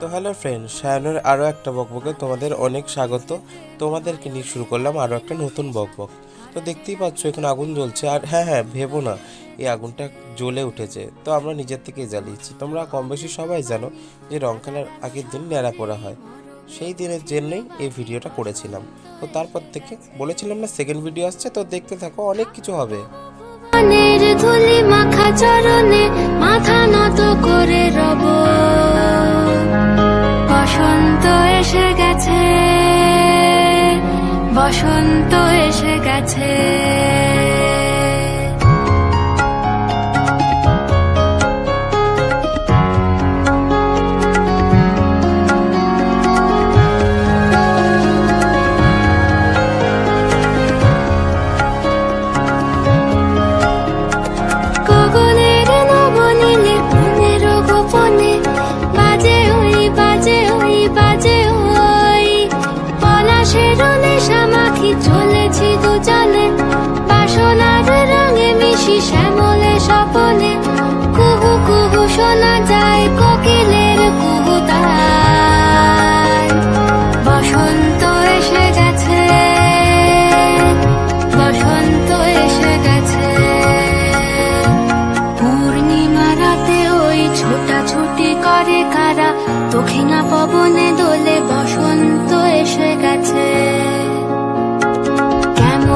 তো hello friend সায়নের আরও একটা বকবকে তোমাদের অনেক স্বাগত। তোমাদেরকে নিয়ে শুরু করলাম আরও একটা নতুন বকবক। তো দেখতেই পাচ্ছ, এখানে আগুন জ্বলছে। আর হ্যাঁ হ্যাঁ ভেবো না, এই আগুনটা জ্বলে উঠেছে। তো আমরা নিজের থেকেই জ্বালিয়েছি। তোমরা কম বেশি সবাই জানো যে রং খেলার আগের দিন ন্যাড়া পড়া হয়। সেই দিনের জন্যই এই ভিডিওটা করেছিলাম। তো তারপর থেকে বলেছিলাম না সেকেন্ড ভিডিও আসছে, তো দেখতে থাকো, অনেক কিছু হবে। মাথা নত করে বসন্ত এসে গেছে। মাখি চলেছি দুজনে বাসনার রঙে মিশি শ্যামলে স্বপনে কুহু কুহু শোনা যায় কোকিলের কুহুতায় বসন্ত এসে গেছে, বসন্ত এসে গেছে। পূর্ণিমা রাতে ওই ছোটাছুটি করে কারা? দক্ষিণা পবনে দোলে বসন্ত এসে গেছে।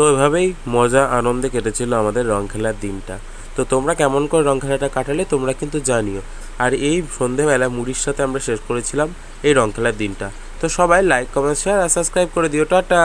তো এভাবেই মজা, আনন্দে কেটেছিল আমাদের রং খেলার দিনটা। তো তোমরা কেমন করে রং খেলাটা কাটালে তোমরা কিন্তু জানিও। আর এই সন্ধেবেলা মুড়ির সাথে আমরা শেষ করেছিলাম এই রং খেলার দিনটা। তো সবাই লাইক কমেন্ট শেয়ার আর সাবস্ক্রাইব করে দিও। টাটা!